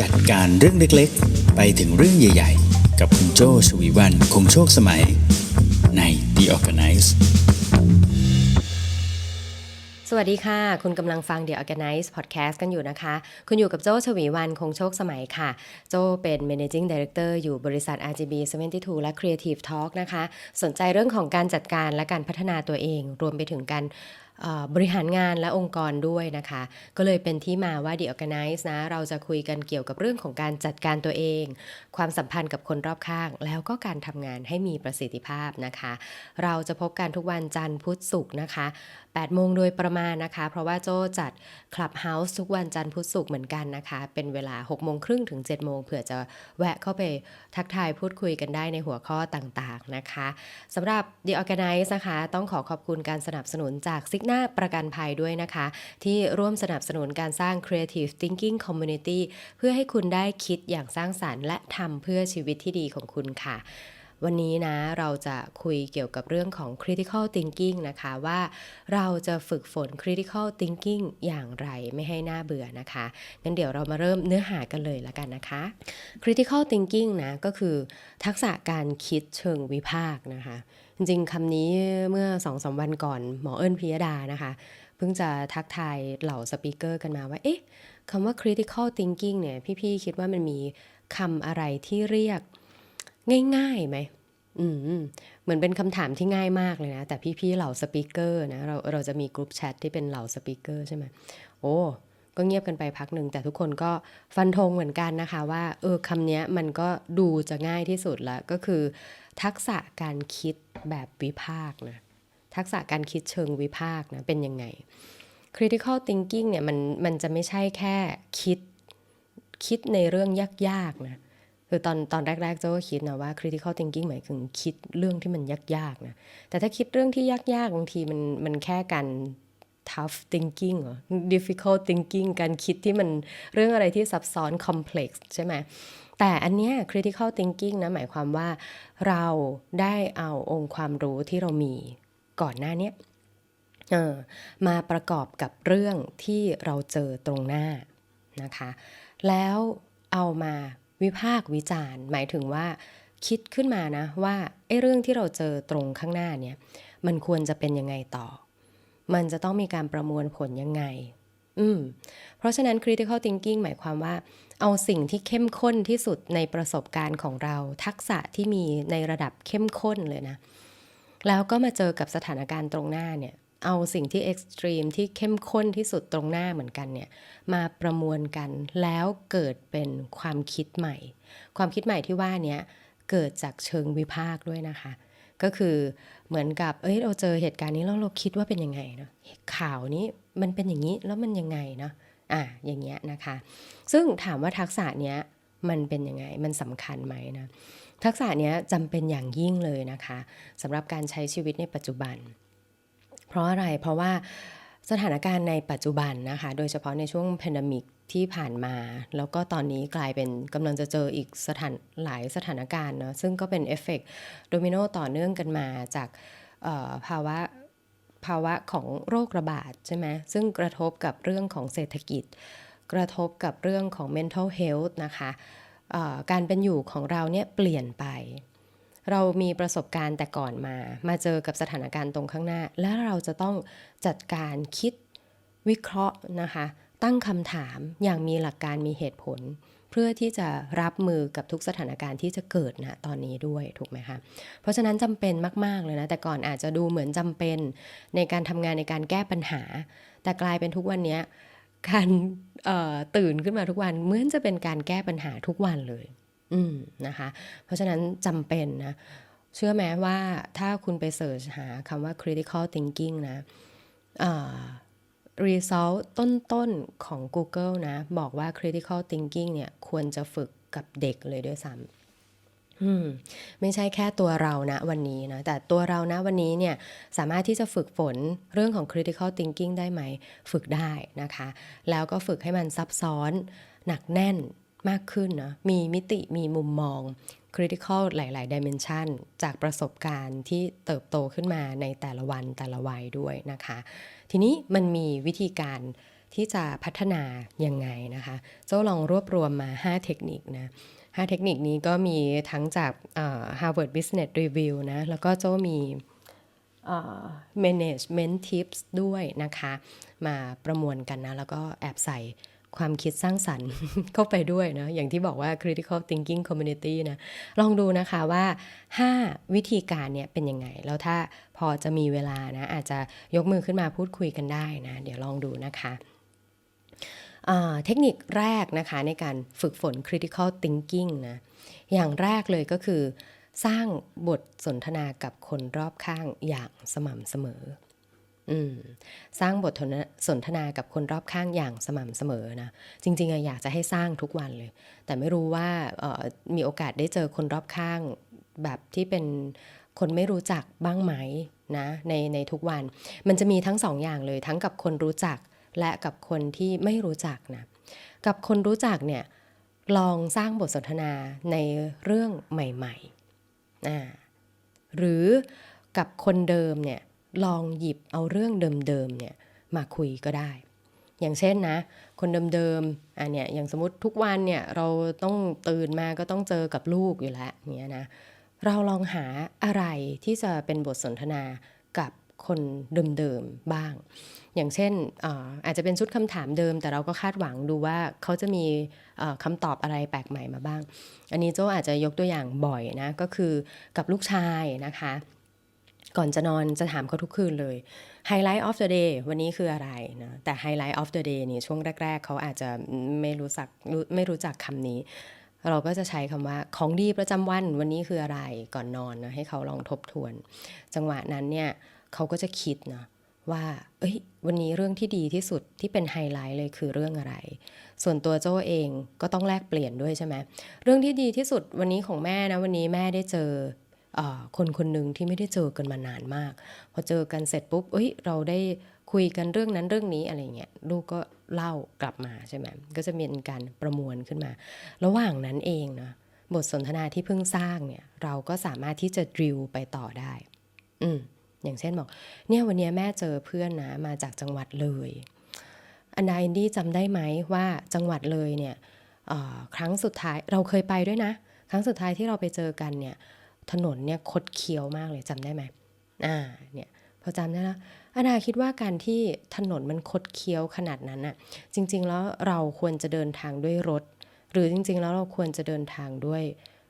จัดการเรื่องเล็กๆ ไปถึงเรื่องใหญ่ๆ กับคุณโจชวีวันคงโชคสมัย ใน The Organize สวัสดีค่ะ คุณกำลังฟัง The Organize Podcast กันอยู่นะคะ คุณอยู่กับโจชวีวันคงโชคสมัยค่ะ โจเป็น Managing Director อยู่บริษัท RGB 72 และ Creative Talk นะคะ สนใจเรื่องของการจัดการและการพัฒนาตัวเอง รวมไปถึงการ บริหารงานและองค์กรด้วยนะคะ ก็เลยเป็นที่มาว่า The Organize นะ เราจะคุยกันเกี่ยวกับเรื่องของการจัดการตัวเอง ความสัมพันธ์กับคนรอบข้าง แล้วก็การทำงานให้มีประสิทธิภาพนะคะ เราจะพบกันทุกวันจันทร์พุธศุกร์นะคะ8 โมงโดยประมาณนะคะ เพราะว่าโจจัด Clubhouse ทุกวันจันทร์พุธศุกร์เหมือนกันนะคะ เป็นเวลา 6 โมงครึ่งถึง 7 โมงเผื่อจะแวะเข้าไปทักทายพูดคุยกันได้ในหัวข้อต่างๆนะคะสำหรับ The Organize นะคะ ต้องขอขอบคุณการสนับสนุนจากซิกนาประกันภัยด้วยนะคะ ที่ร่วมสนับสนุนการสร้าง Creative Thinking Community เพื่อให้คุณได้คิดอย่างสร้างสารรค์และทำเพื่อชีวิตที่ดีของคุณค่ะ วันนี้นะเราจะคุยเกี่ยวกับเรื่องของ critical thinking นะคะว่าเราจะฝึกฝน critical thinking อย่างไรไม่ให้น่าเบื่อนะคะงั้นเดี๋ยวเรามาเริ่มเนื้อหากันเลยละกันนะคะ critical thinking นะก็คือทักษะการคิดเชิงวิพากษ์นะคะ จริงๆคำนี้เมื่อสองสามวันก่อนหมอเอิญพิยดานะคะเพิ่งจะทักทายเหล่าสปีกเกอร์กันมาว่าเอ๊ะคำว่า critical thinking เนี่ยพี่ๆคิดว่ามันมีคำอะไรที่เรียก ง่ายๆไหมอืมเหมือนเป็นคำถามที่ง่ายมากเลยนะ แต่พี่ๆเหล่าสปีกเกอร์นะเราเราจะมีกลุ่มแชทที่เป็นเหล่าสปีกเกอร์ใช่ไหมโอ้ก็เงียบกันไปพักหนึ่งแต่ทุกคนก็ฟันธงเหมือนกันนะคะว่าเออคำนี้มันก็ดูจะง่ายที่สุดละก็คือ ทักษะการคิดแบบวิพากนะ ทักษะการคิดเชิงวิพากนะ เป็นยังไง critical thinking เนี่ยมันมันจะไม่ใช่แค่คิดคิดในเรื่องยากๆนะ คือตอนตอนแรกๆเจ้าก็คิดนะว่า critical thinking หมายถึงคิดเรื่องที่มันยากๆนะแต่ถ้าคิดเรื่องที่ยากๆบางทีมันมันแค่การ tough thinking หรอ difficult thinking การคิดที่มันเรื่องอะไรที่ซับซ้อน complex ใช่ไหมแต่อันเนี้ย critical thinking นะหมายความว่าเราได้เอาองค์ความรู้ที่เรามีก่อนหน้านี้มาประกอบกับเรื่องที่เราเจอตรงหน้านะคะ แล้วเอามา วิพากษ์วิจารณ์ หมายถึงว่าคิดขึ้นมานะว่าไอ้เรื่องที่เราเจอตรงข้างหน้าเนี่ยมันควรจะเป็นยังไงต่อ มันจะต้องมีการประมวลผลยังไง อืม เพราะฉะนั้น critical thinking หมายความว่า เอาสิ่งที่เข้มข้นที่สุดในประสบการณ์ของเรา ทักษะที่มีในระดับเข้มข้นเลยนะ แล้วก็มาเจอกับสถานการณ์ตรงหน้าเนี่ย เอาสิ่งที่เอ็กซ์ตรีมที่เข้มข้นที่สุดตรงหน้าเหมือนกันเนี่ยมาประมวลกันแล้วเกิดเป็นความคิดใหม่ ความคิดใหม่ที่ว่านี้เกิดจากเชิงวิพากษ์ด้วยนะคะ ก็คือเหมือนกับเอ้ยเราเจอเหตุการณ์นี้แล้วเราคิดว่าเป็นยังไงเนาะข่าวนี้มันเป็นอย่างนี้แล้วมันยังไงเนาะอะอย่างเงี้ยนะคะ ซึ่งถามว่าทักษะเนี้ยมันเป็นยังไงมันสำคัญไหมนะทักษะเนี้ยจำเป็นอย่างยิ่งเลยนะคะสำหรับการใช้ชีวิตในปัจจุบัน เพราะอะไรเพราะว่าสถานการณ์ในปัจจุบันนะคะ โดยเฉพาะในช่วงแพนดมิกที่ผ่านมา แล้วก็ตอนนี้กลายเป็นกำลังจะเจออีกสถานหลายสถานการณ์เนาะซึ่งก็เป็นเอฟเฟกต์โดมิโนต่อเนื่องกันมาจากภาวะภาวะของโรคระบาดใช่ไหมซึ่งกระทบกับเรื่องของเศรษฐกิจ กระทบกับเรื่องของ mental health นะคะการเป็นอยู่ของเราเนี่ยเปลี่ยนไป เรามีประสบการณ์แต่ก่อนมา มาเจอกับสถานการณ์ตรงข้างหน้า และเราจะต้องจัดการคิดวิเคราะห์นะคะ ตั้งคำถามอย่างมีหลักการมีเหตุผล เพื่อที่จะรับมือกับทุกสถานการณ์ที่จะเกิดนะตอนนี้ด้วยถูกไหมคะ เพราะฉะนั้นจำเป็นมาก ๆ เลยนะ แต่ก่อนอาจจะดูเหมือนจำเป็นในการทำงานในการแก้ปัญหา แต่กลายเป็นทุกวันนี้การตื่นขึ้นมาทุกวันเหมือนจะเป็นการแก้ปัญหาทุกวันเลย อืมนะคะ เพราะฉะนั้นจำเป็นนะ เชื่อไหมว่าถ้าคุณไปเสิร์ชหาคำว่า critical thinking นะอ่า result ต้นๆของ Google นะ บอกว่า critical thinking เนี่ย ควรจะฝึกกับเด็กเลยด้วยซ้ำไม่ใช่แค่ตัวเรานะวันนี้นะ แต่ตัวเรานะวันนี้เนี่ย สามารถที่จะฝึกฝนเรื่องของ critical thinking ได้ไหม ฝึกได้นะคะ แล้วก็ฝึกให้มันซับซ้อน หนักแน่น มากขึ้นนะมีมิติมีมุมมอง critical หลาย ๆ dimension จากประสบการณ์ที่เติบโตขึ้นมาในแต่ละวันแต่ละวัยด้วยนะคะ ทีนี้มันมีวิธีการที่จะพัฒนายังไงนะคะโจ้าลองรวบรวมมา 5 เทคนิคนะ5เทคนิคนี้ก็มีทั้งจาก Harvard Business Review นะ แล้วก็โจ้ามี management tips ด้วยนะคะ มาประมวลกันนะ แล้วก็แอบใส่ ความคิดสร้างสรรค์เข้าไปด้วยนะอย่างที่บอกว่า critical thinking community นะลองดูนะคะว่า 5 วิธีการเนี่ยเป็นยังไง แล้วถ้าพอจะมีเวลานะอาจจะยกมือขึ้นมาพูดคุยกันได้นะ เดี๋ยวลองดูนะคะเทคนิคแรกนะคะในการฝึกฝน critical thinking นะอย่างแรกเลยก็คือ สร้างบทสนทนากับคนรอบข้างอย่างสม่ำเสมอ สร้างบทสนทนากับคนรอบข้างอย่างสม่ำเสมอนะ จริงๆอะอยากจะให้สร้างทุกวันเลย แต่ไม่รู้ว่ามีโอกาสได้เจอคนรอบข้างแบบที่เป็นคนไม่รู้จักบ้างไหมนะในในทุกวัน มันจะมีทั้งสองอย่างเลย ทั้งกับคนรู้จักและกับคนที่ไม่รู้จักนะ กับคนรู้จักเนี่ยลองสร้างบทสนทนาในเรื่องใหม่ๆอ่าหรือกับคนเดิมเนี่ย ลองหยิบเอาเรื่องเดิมๆเนี่ยมาคุยก็ได้ อย่างเช่นนะ คนเดิมๆอะเนี่ยอย่างสมมติทุกวันเนี่ยเราต้องตื่นมาก็ต้องเจอกับลูกอยู่แล้วเนี่ยนะเราลองหาอะไรที่จะเป็นบทสนทนากับคนเดิมๆบ้าง อย่างเช่นอาอาจจะเป็นชุดคำถามเดิม แต่เราก็คาดหวังดูว่าเขาจะมีคำตอบอะไรแปลกใหม่มาบ้าง อันนี้โจอาจจะยกตัวอย่างบ่อยนะก็คือกับลูกชายนะคะ ก่อนจะนอนจะถามเขาทุกคืนเลย Highlight of the day วันนี้คืออะไรนะแต่ Highlight of the day นี่ช่วงแรก ๆ เขาอาจจะไม่รู้จักไม่รู้จักคำนี้ เราก็จะใช้คำว่าของดีประจำวันวันนี้คืออะไรก่อนนอนนะให้เขาลองทบทวน จังหวะนั้นเนี่ยเขาก็จะคิดนะว่า เอ้ย วันนี้เรื่องที่ดีที่สุดที่เป็นไฮไลท์เลยคือเรื่องอะไร ส่วนตัวโจ้เองก็ต้องแลกเปลี่ยนด้วยใช่ไหม เรื่องที่ดีที่สุดวันนี้ของแม่นะ วันนี้แม่ได้เจอ คนคนหนึ่งที่ไม่ได้เจอกันมานานมาก พอเจอกันเสร็จปุ๊บเอ้ยเราได้คุยกันเรื่องนั้นเรื่องนี้อะไรเงี้ยลูกก็เล่ากลับมาใช่ไหมก็จะมีการประมวลขึ้นมา ระหว่างนั้นเองนะบทสนทนาที่เพิ่งสร้างเนี่ย เราก็สามารถที่จะดริลไปต่อได้ อืมอย่างเช่นบอกเนี่ยวันนี้แม่เจอเพื่อนนะมาจากจังหวัดเลย อันดาอินดี้จำได้ไหมว่าจังหวัดเลยเนี่ยครั้งสุดท้ายเราเคยไปด้วยนะ ครั้งสุดท้ายที่เราไปเจอกันเนี่ย ถนนเนี่ยคดเคี้ยวมากเลยจำได้ไหมอ่าเนี่ยพอจำได้แล้วอันดาคิดว่าการที่ถนนมันคดเคี้ยวขนาดนั้นน่ะจริง ๆ แล้วเราควรจะเดินทางด้วยรถ หรือจริง ๆ แล้วเราควรจะเดินทางด้วย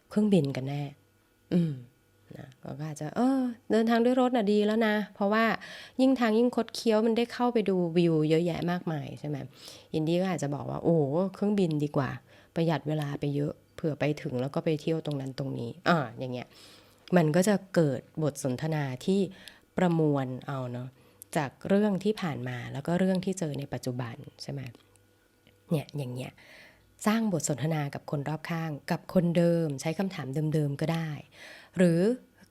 เครื่องบินกันแน่ อืมนะก็อาจจะเออเดินทางด้วยรถน่ะดีแล้วนะ เพราะว่ายิ่งทางยิ่งคดเคี้ยวมันได้เข้าไปดูวิวเยอะแยะมากมายใช่ไหมอินดี้ก็อาจจะบอกว่าโอ้เครื่องบินดีกว่า ประหยัดเวลาไปเยอะ เผื่อไปถึงแล้วก็ไปเที่ยวตรงนั้นตรงนี้อ่าอย่างเงี้ยมันก็จะเกิดบทสนทนาที่ประมวลเอาเนาะจากเรื่องที่ผ่านมาแล้วก็เรื่องที่เจอในปัจจุบันใช่ไหมเนี่ยอย่างเงี้ยสร้างบทสนทนากับคนรอบข้าง กับคนเดิม ใช้คำถามเดิมๆก็ได้ หรือ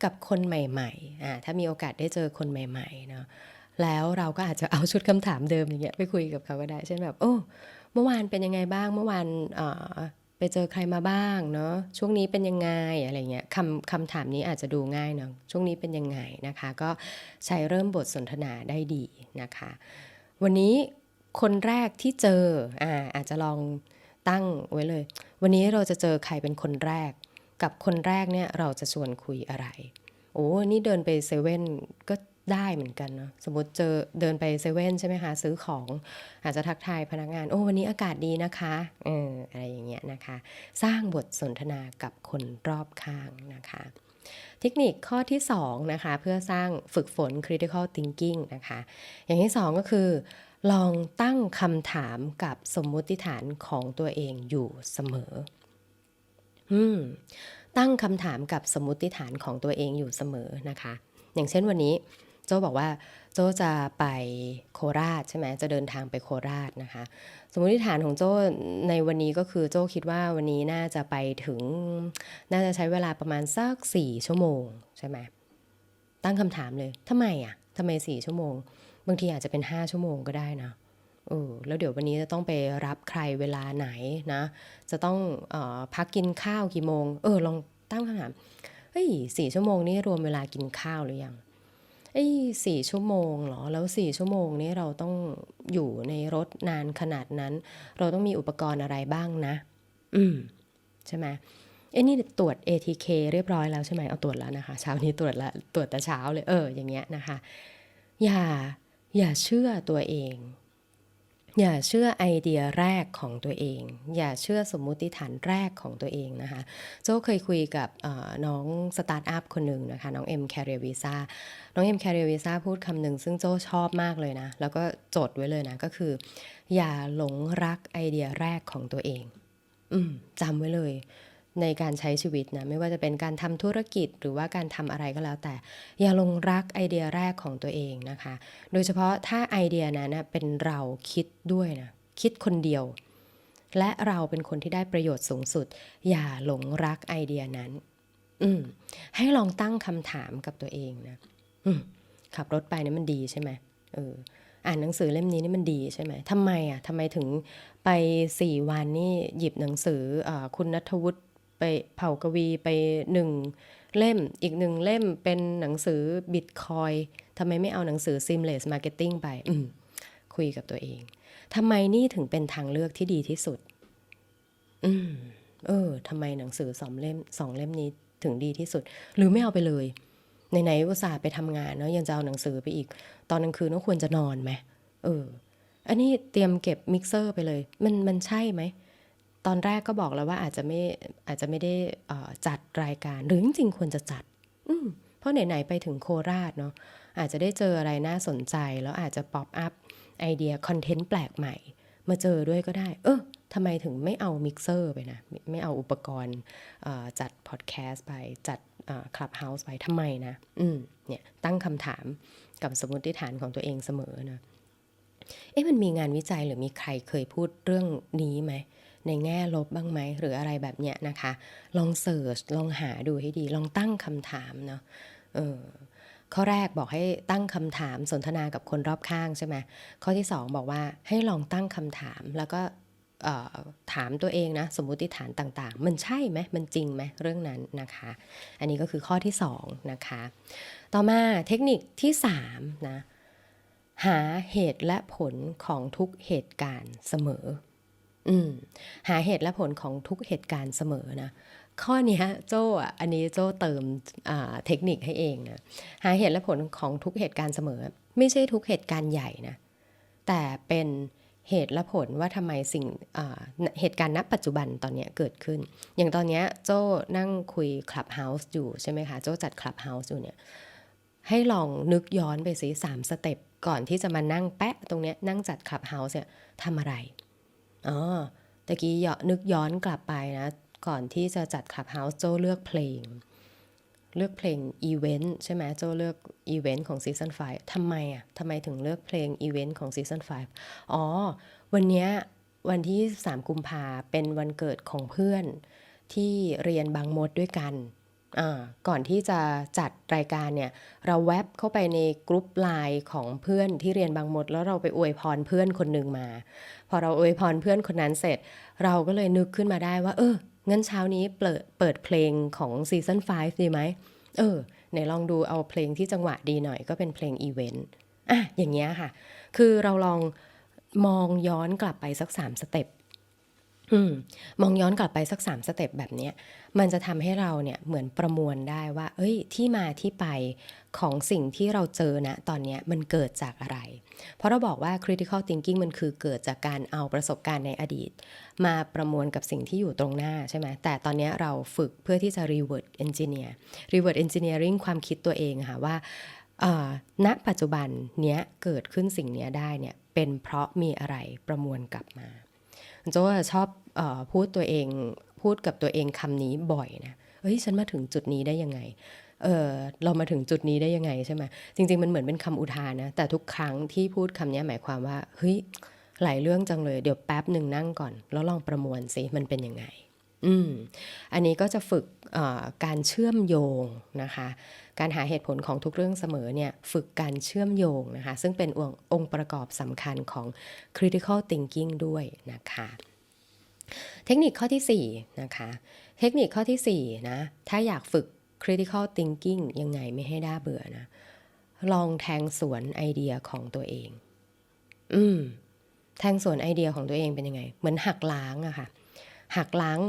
กับคนใหม่ๆอ่าถ้ามีโอกาสได้เจอคนใหม่ๆเนาะแล้วเราก็อาจจะเอาชุดคำถามเดิมอย่างเงี้ยไปคุยกับเขาก็ได้ เช่นแบบ โอ้ เมื่อวานเป็นยังไงบ้าง เมื่อวานอ่อ ไปเจอใครมาบ้างเนาะช่วงนี้เป็นยังไงอะไรเงี้ยคำคำถามนี้อาจจะดูง่ายเนาะช่วงนี้เป็นยังไงนะคะ ก็ใช้เริ่มบทสนทนาได้ดีนะคะ วันนี้คนแรกที่เจออ่าอาจจะลองตั้งไว้เลย วันนี้เราจะเจอใครเป็นคนแรก กับคนแรกเนี่ยเราจะชวนคุยอะไร โอ้นี่เดินไปเซเว่นก็ ได้เหมือนกันเนาะสมมติเจอเดินไปเซเว่นใช่ไหมคะซื้อของ อาจจะทักทายพนักงาน โอ้วันนี้อากาศดีนะคะเอออะไรอย่างเงี้ยนะคะ สร้างบทสนทนากับคนรอบข้างนะคะ เทคนิคข้อที่2นะคะเพื่อสร้างฝึกฝน critical thinking นะคะ อย่างที่ 2 ก็คือ ลองตั้งคำถามกับสมมุติฐานของตัวเองอยู่เสมออืมตั้งคำถามกับสมมุติฐานของตัวเองอยู่เสมอนะคะ อย่างเช่นวันนี้ โจบอกว่าโจจะไปโคราชใช่ไหมจะเดินทางไปโคราชนะคะ สมมติฐานของโจในวันนี้ก็คือโจคิดว่าวันนี้น่าจะไปถึง น่าจะใช้เวลาประมาณสักสี่ชั่วโมงใช่ไหมตั้งคำถามเลยทำไมอะทำไมสี่ชั่วโมง บางทีอาจจะเป็นห้าชั่วโมงก็ได้นะเออแล้วเดี๋ยววันนี้จะต้องไปรับใครเวลาไหนนะ จะต้องออพักกินข้าวกี่โมง เออลองตั้งคำถามเฮ้ยสี่ชั่วโมงนี่รวมเวลากินข้าวหรือยัง ไอ้สี่ชั่วโมงเหรอ แล้วสี่ชั่วโมงนี้เราต้องอยู่ในรถนานขนาดนั้น เราต้องมีอุปกรณ์อะไรบ้างนะ อืม ใช่ไหมเอ้นี่ตรวจ ATK เรียบร้อยแล้วใช่ไหมเอาตรวจแล้วนะคะ เช้านี้ตรวจแล้วตรวจแต่เช้าเลย เออ อย่างเงี้ยนะคะ อย่า อย่าเชื่อตัวเอง อย่าเชื่อไอเดียแรกของตัวเอง อย่าเชื่อสมมุติฐานแรกของตัวเองนะคะโจ้เคยคุยกับน้องสตาร์ทอัพคนหนึ่งนะคะน้องเอ็มแคเรียวีซ่าน้องเอ็มแคเรียวีซ่าพูดคำหนึ่งซึ่งโจ้ชอบมากเลยนะ แล้วก็จดไว้เลยนะ ก็คือ อย่าหลงรักไอเดียแรกของตัวเอง อืมจำไว้เลย ในการใช้ชีวิตนะไม่ว่าจะเป็นการทำธุรกิจหรือว่าการทำอะไรก็แล้วแต่ อย่าหลงรักไอเดียแรกของตัวเองนะคะ โดยเฉพาะถ้าไอเดียนั้นนะเป็นเราคิดด้วยนะคิดคนเดียว และเราเป็นคนที่ได้ประโยชน์สูงสุด อย่าหลงรักไอเดียนั้น อืมให้ลองตั้งคำถามกับตัวเองนะอืมขับรถไปนี่มันดีใช่ไหมเอออ่านหนังสือเล่มนี้นี่มันดีใช่ไหมทำไมอะทำไมถึงไปสี่วันนี่หยิบหนังสือเออคุณนัทวุฒิ ไปเผ่ากวีไปหนึ่งเล่มอีกหนึ่งเล่มเป็นหนังสือบิตคอยทำไมไม่เอาหนังสือ seamless marketing ไปอืมคุยกับตัวเองทำไมนี่ถึงเป็นทางเลือกที่ดีที่สุด อืม เออทำไมหนังสือสองเล่มสองเล่มนี้ถึงดีที่สุด หรือไม่เอาไปเลยไหนๆอุตส่าห์ไปทำงานเนาะยังจะเอาหนังสือไปอีก ตอนกลางคืนก็ควรจะนอนไหมเออ อันนี้เตรียมเก็บมิกเซอร์ไปเลย มันมันใช่ไหม ตอนแรกก็บอกแล้วว่าอาจจะไม่อาจจะไม่ได้เอ่อจัดรายการหรือจริงๆควรจะจัด อืมเพราะไหนๆไปถึงโคราชเนาะอาจจะได้เจออะไรน่าสนใจ แล้วอาจจะป๊อปอัพไอเดียคอนเทนต์แปลกใหม่ มาเจอด้วยก็ได้ เออทำไมถึงไม่เอามิกเซอร์ไปนะ ไม่ไม่เอาอุปกรณ์เอ่อจัดพอดแคสต์ไปจัดคลับเฮาส์ไปทำไมนะ อืมเนี่ยตั้งคำถามกับสมมติฐานของตัวเองเสมอนะเอ๊ะมันมีงานวิจัยหรือมีใครเคยพูดเรื่องนี้ไหม ในแง่ลบบ้างไหมหรืออะไรแบบเนี้ยนะคะ ลองเสิร์ชลองหาดูให้ดี ลองตั้งคำถามเนาะเออข้อแรกบอกให้ตั้งคำถามสนทนากับคนรอบข้างใช่ไหมข้อที่สองบอกว่าให้ลองตั้งคำถามแล้วก็ถามตัวเองนะสมมติฐานต่างๆ มันใช่ไหมมันจริงไหมเรื่องนั้นนะคะ อันนี้ก็คือข้อที่สองนะคะต่อมาเทคนิคที่สามนะหาเหตุและผลของทุกเหตุการณ์เสมอ อืมหาเหตุและผลของทุกเหตุการณ์เสมอนะข้อนี้โจ้อะอันนี้โจ้เติมเทคนิคให้เองนะหาเหตุและผลของทุกเหตุการณ์เสมอ ไม่ใช่ทุกเหตุการณ์ใหญ่นะแต่เป็นเหตุและผลว่าทำไมสิ่งเหตุการณ์ณปัจจุบันตอนนี้เกิดขึ้น อย่างตอนนี้โจ้นั่งคุย Clubhouse อยู่ใช่ไหมคะ โจ้จัด Clubhouse อยู่เนี่ยให้ลองนึกย้อนไปสิสามสเต็ปก่อนที่จะมานั่งแปะตรงนี้นั่งจัด Clubhouse เนี่ยทำอะไร อ๋อตะกี้ยนึกย้อนกลับไปนะ ก่อนที่จะจัด Clubhouse โจเลือกเพลง เลือกเพลงอีเวนต์ใช่ไหมโจเลือกอีเวนต์ของซีซั่น5ทำไมอะทำไมถึงเลือกเพลงอีเวนต์ของซีซั่น5อ๋อ วันเนี้ยวันที่3กุมภาเป็นวันเกิดของเพื่อนที่เรียนบางมดด้วยกัน ก่อนที่จะจัดรายการเนี่ย เราแวบเข้าไปในกรุ๊ปไลน์ของเพื่อนที่เรียนบางมด แล้วเราไปอวยพรเพื่อนคนหนึ่งมา พอเราอวยพรเพื่อนคนนั้นเสร็จ เราก็เลยนึกขึ้นมาได้ว่า เอองั้นเช้านี้เปิดเปิดเพลงของซีซั่น5ดีไหมเออไหนลองดูเอาเพลงที่จังหวะดีหน่อยก็เป็นเพลงอีเวนต์อะอย่างเงี้ยค่ะ คือเราลองมองย้อนกลับไปสักสามสเต็ป มมองย้อนกลับไปสักสามสเต็ปแบบนี้มันจะทำให้เราเนี่ยเหมือนประมวลได้ว่า เอ้ย ที่มาที่ไปของสิ่งที่เราเจอนะตอนนี้มันเกิดจากอะไร เพราะเราบอกว่า critical thinking มันคือเกิดจากการเอาประสบการณ์ในอดีต มาประมวลกับสิ่งที่อยู่ตรงหน้าใช่ไหมแต่ตอนนี้เราฝึกเพื่อที่จะ reward engineer reward engineering ความคิดตัวเองค่ะว่าณปัจจุบันเนี้ยเกิดขึ้นสิ่งเนี้ยได้เนี่ยเป็นเพราะมีอะไรประมวลกลับมา โจชอบออพูดตัวเองพูดกับตัวเองคำนี้บ่อยนะเฮ้ยฉันมาถึงจุดนี้ได้ยังไงเออเรามาถึงจุดนี้ได้ยังไงใช่ไหมจริง ๆ มันเหมือนเป็นคำอุทานนะ แต่ทุกครั้งที่พูดคำนี้หมายความว่าเฮ้ยหลายเรื่องจังเลย เดี๋ยวแป๊บหนึ่งนั่งก่อน แล้วลองประมวลสิมันเป็นยังไง อืมอันนี้ก็จะฝึกการเชื่อมโยงนะคะ การหาเหตุผลของทุกเรื่องเสมอเนี่ยฝึกการเชื่อมโยงนะคะ ซึ่งเป็นองค์องค์ประกอบสำคัญของ critical thinking ด้วยนะคะ เทคนิคข้อที่4นะคะ เทคนิคข้อที่4นะ ถ้าอยากฝึก critical thinking ยังไงไม่ให้น่าเบื่อนะ ลองแทงสวนไอเดียของตัวเอง อืมแทงสวนไอเดียของตัวเองเป็นยังไง เหมือนหักล้างอะค่ะ หักล้าง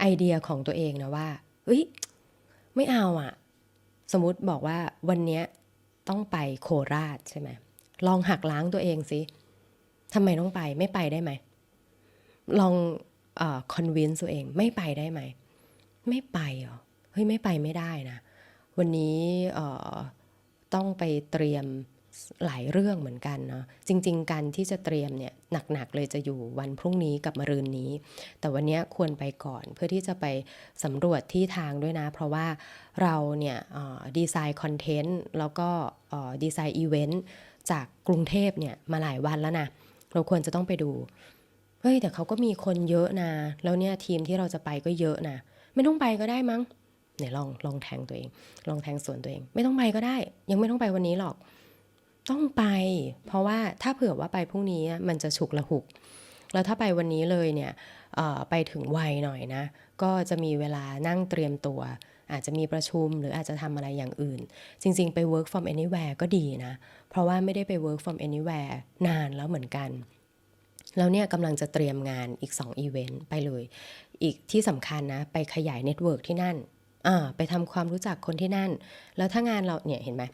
ไอเดียของตัวเองนะว่าเฮ้ยไม่เอาอะสมมติบอกว่าวันเนี้ยต้องไปโคราชใช่ไหมลองหักล้างตัวเองสิทำไมต้องไปไม่ไปได้ไหม ลองเอ่อ convince ตัวเองไม่ไปได้ไหม ไม่ไปเหรอเฮ้ยไม่ไปไม่ได้นะ วันนี้ต้องไปเตรียม หลายเรื่องเหมือนกันเนาะจริง ๆ การที่จะเตรียมเนี่ยหนักๆเลยจะอยู่วันพรุ่งนี้กับมะรืนนี้ แต่วันนี้ควรไปก่อนเพื่อที่จะไปสำรวจที่ทางด้วยนะ เพราะว่าเราเนี่ยดีไซน์คอนเทนต์แล้วก็ดีไซน์อีเวนต์จากกรุงเทพเนี่ยมาหลายวันแล้วนะเราควรจะต้องไปดูเฮ้ยแต่เขาก็มีคนเยอะนะแล้วเนี่ยทีมที่เราจะไปก็เยอะนะไม่ต้องไปก็ได้มั้งเนี่ยลองลองแทงตัวเอง ลองแทงส่วนตัวเอง ไม่ต้องไปก็ได้ ยังไม่ต้องไปวันนี้หรอก ต้องไป เพราะว่าถ้าเผื่อว่าไปพรุ่งนี้มันจะฉุกละหุก แล้วถ้าไปวันนี้เลยเนี่ยไปถึงไวหน่อยนะ ก็จะมีเวลานั่งเตรียมตัว อาจจะมีประชุมหรืออาจจะทำอะไรอย่างอื่น จริงๆ ไป work from anywhere ก็ดีนะ เพราะว่าไม่ได้ไป work from anywhere นานแล้วเหมือนกัน แล้วเนี่ยกำลังจะเตรียมงานอีก2อีเวนต์ไปเลย อีกที่สำคัญนะ ไปขยายเน็ตเวิร์กที่นั่น ไปทำความรู้จักคนที่นั่น แล้วถ้างานเราเนี่ยเห็นไหม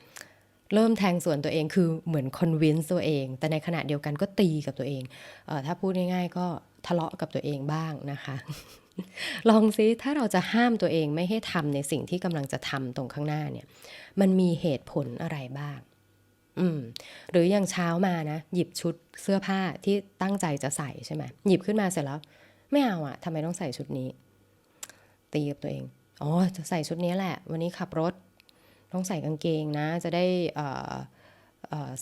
เริ่มแทงส่วนตัวเองคือเหมือนคอนวินส์ตัวเอง แต่ในขณะเดียวกันก็ตีกับตัวเองเออถ้าพูดง่าย ๆ ก็ทะเลาะกับตัวเองบ้างนะคะ ลองซิถ้าเราจะห้ามตัวเองไม่ให้ทำในสิ่งที่กำลังจะทำตรงข้างหน้าเนี่ย มันมีเหตุผลอะไรบ้างอืมหรืออย่างเช้ามานะ หยิบชุดเสื้อผ้าที่ตั้งใจจะใส่ใช่ไหมหยิบขึ้นมาเสร็จแล้ว ไม่เอาอะทำไมต้องใส่ชุดนี้ ตีกับตัวเองอ๋อจะใส่ชุดนี้แหละ วันนี้ขับรถ ต้องใส่กางเกงนะ จะได้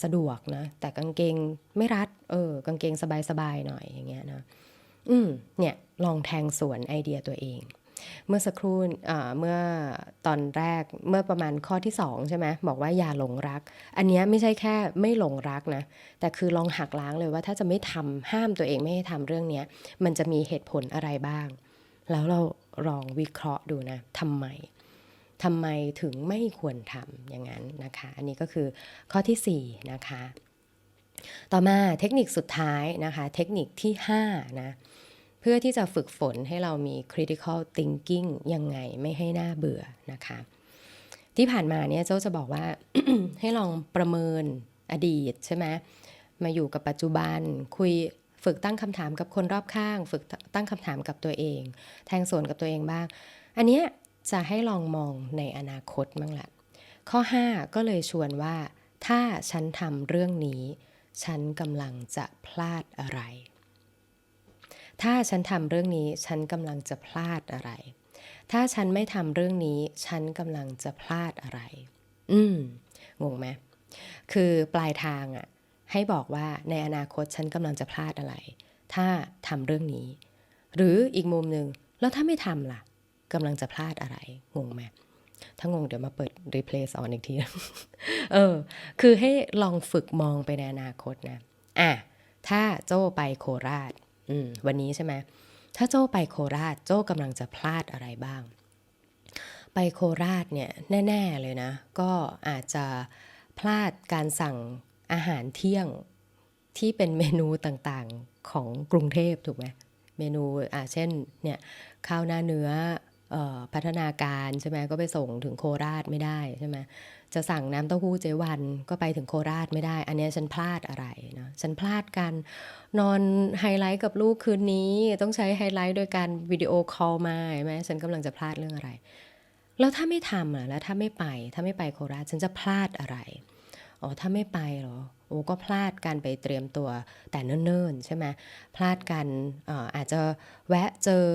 สะดวกนะ แต่กางเกงไม่รัด เออ กางเกงสบายๆหน่อยอย่างเงี้ยนะอืมเนี่ยลองแทงสวนไอเดียตัวเอง เมื่อสักครู่เมื่อตอนแรกเมื่อประมาณข้อที่สองใช่ไหมบอกว่าอย่าหลงรัก อันนี้ไม่ใช่แค่ไม่หลงรักนะ แต่คือลองหักล้างเลยว่าถ้าจะไม่ทำห้ามตัวเองไม่ให้ทำเรื่องนี้มันจะมีเหตุผลอะไรบ้าง แล้วเราลองวิเคราะห์ดูนะทำไม ทำไมถึงไม่ควรทำอย่างนั้นนะคะ อันนี้ก็คือข้อที่4นะคะต่อมาเทคนิคสุดท้ายนะคะ เทคนิคที่5นะเพื่อที่จะฝึกฝนให้เรามี critical thinking ยังไงไม่ให้หน่าเบื่อนะคะ ที่ผ่านมาเนี่ยเจ้าจะบอกว่า ให้ลองประเมินอดีตใช่ไหมมาอยู่กับปัจจุบัน คุยฝึกตั้งคำถามกับคนรอบข้าง ฝึกตั้งคำถามกับตัวเอง แทงส่วนกับตัวเองบ้าง อันเนี้ย จะให้ลองมองในอนาคตบ้างละข้อ 5 ก็เลยชวนว่า ถ้าฉันทำเรื่องนี้ ฉันกำลังจะพลาดอะไร ถ้าฉันทำเรื่องนี้ ฉันกำลังจะพลาดอะไร ถ้าฉันไม่ทำเรื่องนี้ ฉันกำลังจะพลาดอะไร อืมงงไหมคือปลายทางอะให้บอกว่าในอนาคตฉันกำลังจะพลาดอะไร ถ้าทำเรื่องนี้ หรืออีกมุมหนึ่งแล้วถ้าไม่ทำล่ะ กำลังจะพลาดอะไรงงไหมถ้างงเดี๋ยวมาเปิด replay สอนอีกที เออ คือให้ลองฝึกมองไปในอนาคตนะ อะ ถ้าโจ้ไปโคราช อืม วันนี้ใช่ไหม ถ้าโจ้ไปโคราช โจ้กำลังจะพลาดอะไรบ้าง ไปโคราชเนี่ย แน่ ๆ เลยนะ ก็อาจจะพลาดการสั่งอาหารเที่ยงที่เป็นเมนูต่างๆของกรุงเทพถูกไหม เมนูอ่าเช่น เนี่ย ข้าวหน้าเนื้อเอ่อ พัฒนาการใช่ไหมก็ไปส่งถึงโคราชไม่ได้ใช่ไหมจะสั่งน้ำเต้าหู้เจวันก็ไปถึงโคราชไม่ได้ อันนี้ฉันพลาดอะไรนะฉันพลาดกันนอนไฮไลท์กับลูกคืนนี้ต้องใช้ไฮไลท์โดยการวิดีโอคอลมาใช่ไหมฉันกำลังจะพลาดเรื่องอะไร แล้วถ้าไม่ทำอะแล้วถ้าไม่ไปถ้าไม่ไปโคราชฉันจะพลาดอะไรอ๋อถ้าไม่ไปเหรอโอ้ก็พลาดการไปเตรียมตัวแต่เนิ่นๆใช่ไหมพลาดกันเอ่ออาจจะแวะเจอ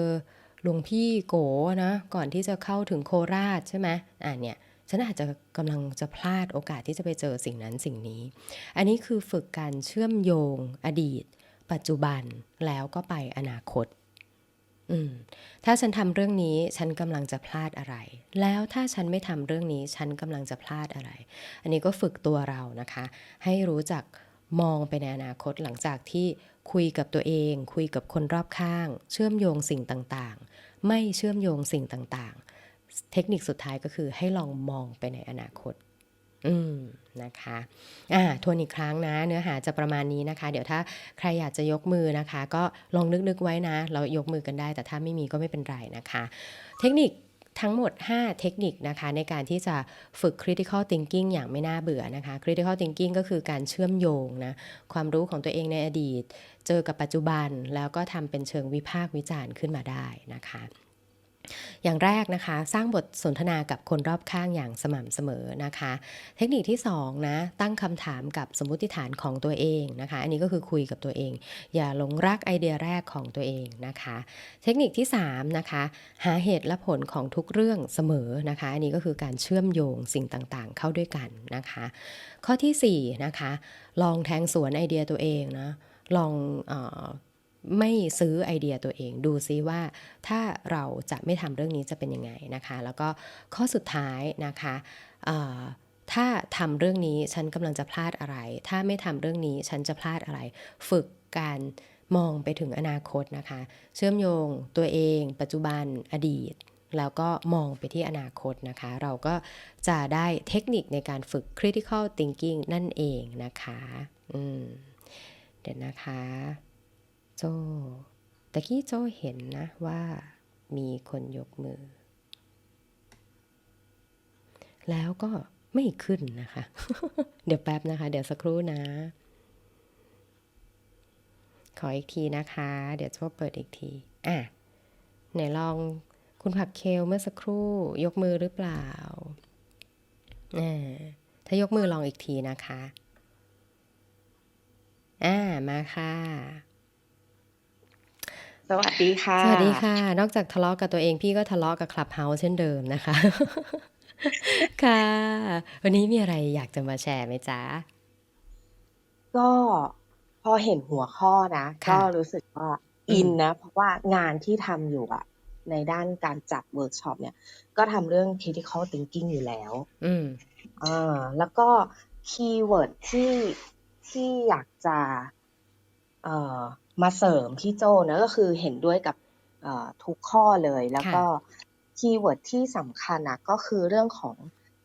หลวงพี่โกนะก่อนที่จะเข้าถึงโคราชใช่ไหมอ่าเนี่ยฉันอาจจะกำลังจะพลาดโอกาสที่จะไปเจอสิ่งนั้นสิ่งนี้ อันนี้คือฝึกการเชื่อมโยงอดีต ปัจจุบันแล้วก็ไปอนาคตอืมถ้าฉันทำเรื่องนี้ฉันกำลังจะพลาดอะไร แล้วถ้าฉันไม่ทำเรื่องนี้ฉันกำลังจะพลาดอะไร อันนี้ก็ฝึกตัวเรานะคะ ให้รู้จักมองไปในอนาคตหลังจากที่ คุยกับตัวเอง คุยกับคนรอบข้าง เชื่อมโยงสิ่งต่างๆ ไม่เชื่อมโยงสิ่งต่างๆ เทคนิคสุดท้ายก็คือให้ลองมองไปในอนาคต อืมนะคะอ่าทวนอีกครั้งนะ เนื้อหาจะประมาณนี้นะคะ เดี๋ยวถ้าใครอยากจะยกมือนะคะ ก็ลองนึกๆไว้นะ เรายกมือกันได้ แต่ถ้าไม่มีก็ไม่เป็นไรนะคะ เทคนิค ทั้งหมด 5 เทคนิคนะคะในการที่จะฝึก critical thinking อย่างไม่น่าเบื่อนะคะ critical thinking ก็คือการเชื่อมโยงนะความรู้ของตัวเองในอดีต เจอกับปัจจุบันแล้วก็ทำเป็นเชิงวิพากษ์วิจารณ์ขึ้นมาได้นะคะ อย่างแรกนะคะ สร้างบทสนทนากับคนรอบข้างอย่างสม่ำเสมอนะคะ เทคนิคที่2นะตั้งคำถามกับสมมติฐานของตัวเองนะคะ อันนี้ก็คือคุยกับตัวเอง อย่าหลงรักไอเดียแรกของตัวเองนะคะ เทคนิคที่3นะคะหาเหตุและผลของทุกเรื่องเสมอนะคะ อันนี้ก็คือการเชื่อมโยงสิ่งต่างๆ เข้าด้วยกันนะคะ ข้อที่4นะคะลองแทงสวนไอเดียตัวเองนะลองออ ไม่ซื้อไอเดียตัวเอง ดูซิว่าถ้าเราจะไม่ทำเรื่องนี้จะเป็นยังไงนะคะ แล้วก็ข้อสุดท้ายนะคะถ้าทำเรื่องนี้ฉันกำลังจะพลาดอะไร ถ้าไม่ทำเรื่องนี้ฉันจะพลาดอะไร ฝึกการมองไปถึงอนาคตนะคะ เชื่อมโยงตัวเอง ปัจจุบันอดีต แล้วก็มองไปที่อนาคตนะคะ เราก็จะได้เทคนิคในการฝึก critical thinking นั่นเองนะคะ อืม เดี๋ยวนะคะ โจตะกี้โจเห็นนะว่ามีคนยกมือ แล้วก็ไม่ขึ้นนะคะ เดี๋ยวแป๊บนะคะ เดี๋ยวสักครู่นะ ขออีกทีนะคะ เดี๋ยวโจเปิดอีกทีอะไหนลองคุณผักเคลเมื่อสักครู่ยกมือหรือเปล่าอ่าถ้ายกมือลองอีกทีนะคะ อ่า มาค่ะ สวัสดีค่ะ สวัสดีค่ะ นอกจากทะเลาะกับตัวเองพี่ก็ทะเลาะกับคลับเฮาส์เช่นเดิมนะคะ ค่ะ วันนี้มีอะไรอยากจะมาแชร์ไหมจ๊ะ ก็พอเห็นหัวข้อนะค่ะก็รู้สึกว่าอืมอินนะ เพราะว่างานที่ทำอยู่อะในด้านการจัดเวิร์กช็อปเนี่ย ก็ทำเรื่อง critical thinking อยู่แล้ว อืมอ่าแล้วก็คีย์เวิร์ดที่ที่อยากจะ เอ่อ มาเสริมพี่โจนะก็คือเห็นด้วยกับเอ่อทุกข้อเลยแล้วก็คีย์เวิร์ดที่สำคัญนะก็คือเรื่องของ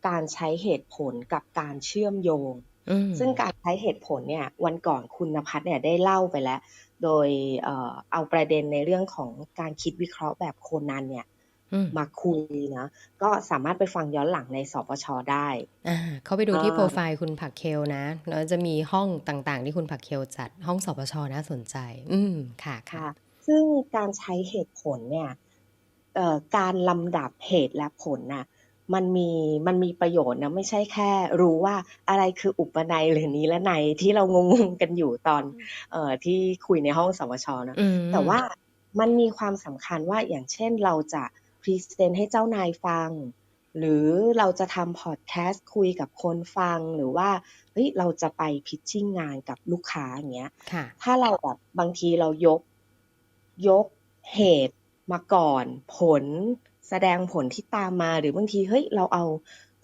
การใช้เหตุผลกับการเชื่อมโยงอืมซึ่งการใช้เหตุผลเนี่ยวันก่อนคุณนภัสเนี่ยได้เล่าไปแล้ว โดยเอ่อเอาประเด็นในเรื่องของการคิดวิเคราะห์แบบโคนันเนี่ยอื มมาคุยนะ ก็สามารถไปฟังย้อนหลังในสปชได้อ่าเข้าไปดูที่อ่าโปรไฟล์คุณผักเคลนะแล้วจะมีห้องต่างๆ ที่คุณผักเคลจัดห้องสปชน่าสนใจ อืมค่ะค่ะค่ะ ซึ่งการใช้เหตุผลเนี่ยเอ่อการลำดับเหตุและผลน่ะมันมีมันมีประโยชน์นะไม่ใช่แค่ รู้ว่าอะไรคืออุปนัยหรือนี้และในที่เรางงๆกันอยู่ตอนเอ่อที่คุยในห้องสวชนะอืมแต่ว่ามันมีความสำคัญว่าอย่างเช่นเราจะพ รีเซนต์ให้เจ้านายฟัง หรือเราจะทำพอดแคสต์คุยกับคนฟังหรือว่าเฮ้ยเราจะไปพิชชิ่งงานกับลูกค้าอย่างเงี้ยค่ะถ้าเราแบบบางทีเรายกยกเหตุมาก่อน ผลแสดงผลที่ตามมาหรือบางทีเฮ้ยเราเอา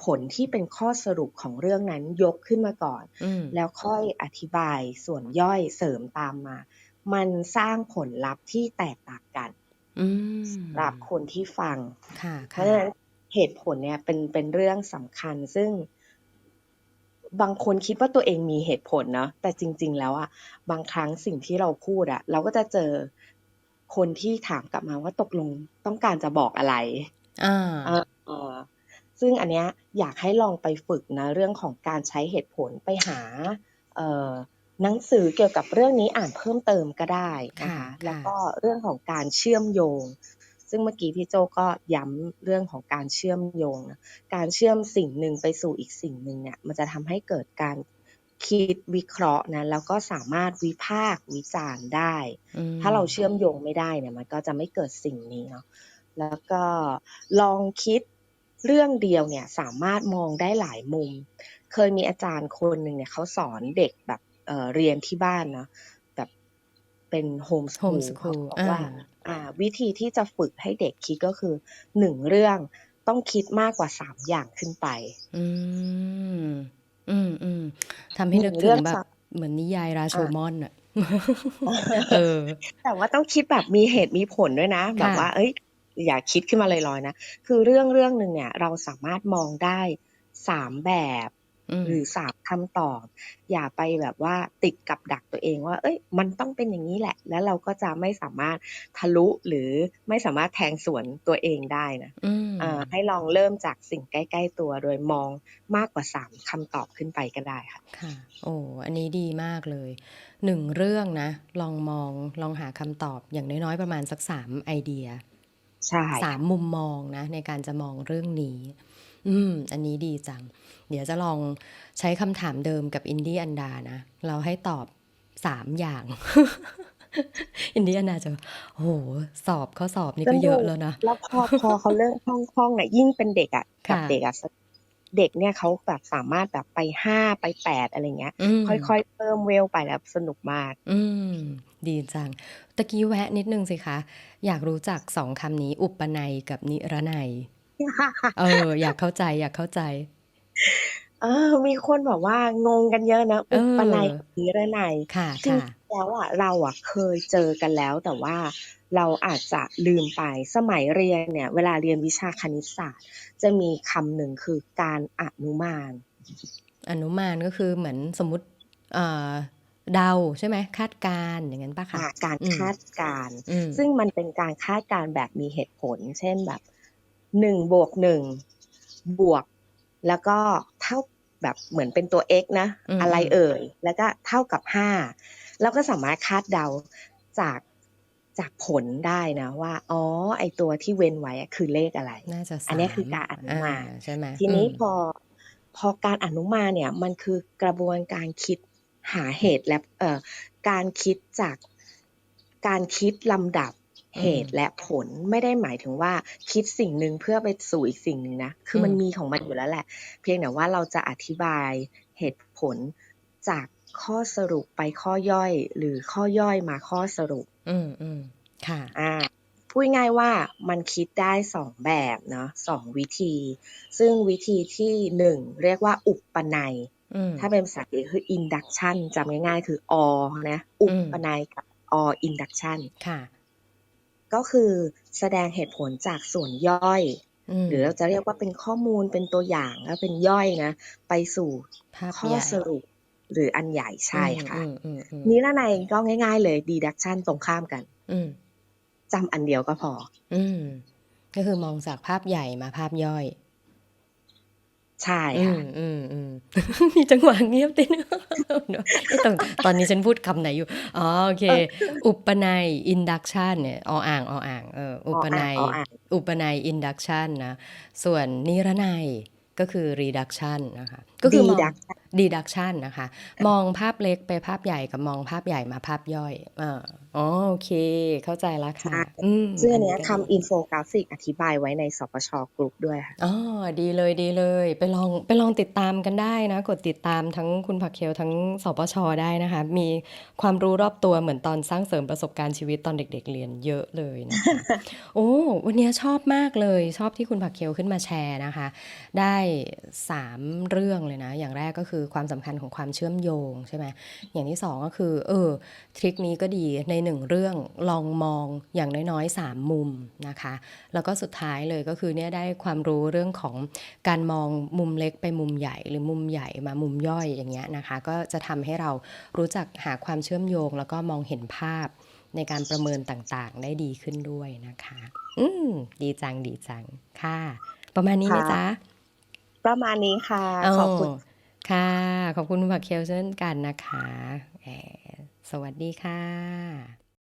ผลที่เป็นข้อสรุปของเรื่องนั้นยกขึ้นมาก่อนอืมแล้วค่อยอธิบายส่วนย่อยเสริมตามมา มันสร้างผลลัพธ์ที่แตกต่างกัน อืมสำหรับคนที่ฟัง ค่ะเพค่ะราะฉะนั้นเหตุผลเนี่ยเป็นเป็นเรื่องสำคัญ ซึ่ง บางคนคิดว่าตัวเองมีเหตุผลเนาะแต่จริง ๆ แล้วอะบางครั้งสิ่งที่เราพูดอะเราก็จะเจอคนที่ถามกลับมาว่าตกลงต้องการจะบอกอะไร อ่าเอ่อเอ่อซึ่งอันเนี้ยอยากให้ลองไปฝึกนะ เรื่องของการใช้เหตุผลไปหาเอ่อ หนังสือเกี่ยวกับเรื่องนี้อ่านเพิ่มเติมก็ได้นะค่ะคะค่ะแล้วก็เรื่องของการเชื่อมโยง ซึ่งเมื่อกี้พี่โจก็ย้ำเรื่องของการเชื่อมโยงนะการเชื่อมสิ่งหนึ่งไปสู่อีกสิ่งหนึ่งเนี่ยมันจะทำให้เกิดการคิดวิเคราะห์นะแล้วก็สามารถวิพากษ์วิจารณ์ได้อืมถ้าเราเชื่อมโยงไม่ได้เนี่ยมันก็จะไม่เกิดสิ่งนี้เนาะแล้วก็ลองคิดเรื่องเดียวเนี่ยสามารถมองได้หลายมุม เคยมีอาจารย์คนหนึ่งเนี่ยเขาสอนเด็กแบบ เอ่อเรียนที่บ้านเนาะแบบเป็นโฮมสโฮคูมลสเขาคูลบอกอ่าว่าอ่าวิธีที่จะฝึกให้เด็กคิดก็คือหนึ่งเรื่องต้องคิดมากกว่าสามอย่างขึ้นไป อืม อืมอืมทำให้นึกหนึ่งถึเรื่องงแบบสะเหมือนนิยายราโชอะมอนอะเออแต่ว่าต้องคิดแบบมีเหตุมีผลด้วยนะ แบบค่ะว่า เอ้ย อย่าคิดขึ้นมาลอยๆนะ คือเรื่องเรื่องหนึ่งเนี่ย เราสามารถมองได้สามแบบอืม หรือสามคำตอบ อย่าไปแบบว่าติดกับดักตัวเองว่า เอ้ย มันต้องเป็นอย่างนี้แหละ แล้วเราก็จะไม่สามารถทะลุหรือไม่สามารถแทงสวนตัวเองได้นะอืมอ่าให้ลองเริ่มจากสิ่งใกล้ ๆ ตัวโดยมองมากกว่าสามคำตอบขึ้นไปก็ได้ค่ะ ค่ะ โอ้อันนี้ดีมากเลยหนึ่งเรื่องนะ ลองมองลองหาคำตอบอย่างน้อยๆประมาณสักสามไอเดียใช่สามมุมมองนะในการจะมองเรื่องนี้ อืม อันนี้ดีจัง เดี๋ยวจะลองใช้คำถามเดิมกับอินดี้อันดานะ เราให้ตอบสามอย่าง อินดี้อันดาจะโอ้โหสอบข้อสอบนี่ก็เยอะแล้วนะ แล้วพอพอเขาเริ่มคล่องๆเนี่ยยิ่งเป็นเด็กอะกับค่ะเด็กอะเด็กเนี่ยเขาแบบสามารถแบบไปห้าไปแปดอะไรเงี้ยอืมค่อยๆเพิ่มเวลไปแล้วสนุกมาก อืม ดีจัง ตะกี้แวะนิดนึงสิคะ อยากรู้จักสองคำนี้อุปนัยกับนิรนัย เออ อยากเข้าใจอยากเข้าใจ เออ มีคนบอกว่างงกันเยอะนะเอออุปนัยกับนิรนัยค่ะจริงค่ะๆแล้วอะเราอะเคยเจอกันแล้วแต่ว่าเราอาจจะลืมไปสมัยเรียนเนี่ย เวลาเรียนวิชาคณิตศาสตร์ จะมีคำหนึ่งคือการอนุมาน อนุมานก็คือเหมือนสมมติเอ่อเดาใช่ไหมคาดการณ์อย่างนั้นปะคะอะการอืมคาดการณ์อืมซึ่งมันเป็นการคาดการณ์แบบมีเหตุผล เช่นแบบ หนึ่งบวกหนึ่งบวก แล้วก็เท่าแบบเหมือนเป็นตัว x นะอืมอะไรเอ่ย แล้วก็เท่ากับห้าเราก็สามารถคาดเดาจากจากผลได้นะว่า อ๋อ ไอตัวที่เว้นไว้อะคือเลขอะไรน่าจะอันเนี้ยสามคือการอนุมานอ่ใช่ไหมทีนี้อืมพอพอการอนุมานเนี่ยมันคือกระบวนการคิดหาเหตุและเอ่อการคิดจากการคิดลำดับ เหตุและผลไม่ได้หมายถึงว่าคิดสิ่งหนึ่งเพื่อไปสู่อีกสิ่งหนึ่งนะ คือมันอืมมีของมันอยู่แล้วแหละ เพียงแต่ว่าเราจะอธิบายเหตุผลจากข้อสรุปไปข้อย่อย หรือข้อย่อยมาข้อสรุป อืมอืมค่ะ อ่าพูดง่ายๆว่ามันคิดได้สองแบบเนาะสองวิธี ซึ่งวิธีที่หนึ่งเรียกว่าอุปนัยอืมถ้าเป็นภาษาอังกฤษคือ induction จำง่ายๆ คือ or นะ อุปนัยกับ or induction ค่ะ ก็คือแสดงเหตุผลจากส่วนย่อยมหรือเราจะเรียกว่าเป็นข้อมูลเป็นตัวอย่างแล้วเป็นย่อยนะ ไปสู่ภาพข้อใหญ่สรุปหรืออันใหญ่ใช่ค่ะอืมอืมอืมนิรนัยก็ง่าย ๆ เลย deduction ตรงข้ามกันอืมจำอันเดียวก็พออืมก็คือมองจากภาพใหญ่มาภาพย่อย ใช่อืค่ะมอืมอืมมีจังหวะเงียบติดตอนตอนนี้ฉันพูดคำไหนอยู่ อ๋อโอเค อุปนัย induction เนี่ยออ่างออ่างเอออุปนัยออ่างอุปนัย induction นะ ส่วนนิรนัยก็คือ reduction นะคะ ก็คือมอง deduction deduction นะคะ มองภาพเล็กไปภาพใหญ่กับมองภาพใหญ่มาภาพย่อยอ่าอ๋อโอเค เข้าใจแล้วค่ะใช่อืมซึ่งอันเนี้ยก็ดีทำอินโฟกราฟิกอธิบายไว้ในสปชกรุ๊ปด้วยค่ะอ๋อดีเลยดีเลย ไปลองไปลองติดตามกันได้นะ กดติดตามทั้งคุณผักเคียวทั้งสปชได้นะคะ มีความรู้รอบตัวเหมือนตอนสร้างเสริมประสบการณ์ชีวิตตอนเด็ก ๆ เรียนเยอะเลยนะคะโอ้วันนี้ชอบมากเลย ชอบที่คุณผักเคียวขึ้นมาแชร์นะคะ ได้สามเรื่องเลยนะ อย่างแรกก็คือความสำคัญของความเชื่อมโยงใช่ไหมอย่างที่สองก็คือ เออทริคนี้ก็ดีในหนึ่งเรื่องลองมองอย่างน้อยๆ 3 มุมนะคะ แล้วก็สุดท้ายเลยก็คือเนี่ยได้ความรู้เรื่องของการมองมุมเล็กไปมุมใหญ่หรือมุมใหญ่มามุมย่อยอย่างเงี้ยนะคะ ก็จะทำให้เรารู้จักหาความเชื่อมโยง แล้วก็มองเห็นภาพในการประเมินต่างๆ ได้ดีขึ้นด้วยนะคะ อืม ดีจัง ดีจัง ค่ะ ประมาณนี้ไหมจ๊ะ ประมาณนี้ค่ะ ขอบคุณ ค่ะ ขอบคุณคุณผักเคลเช่นกันนะคะแหมสวัสดีค่ะ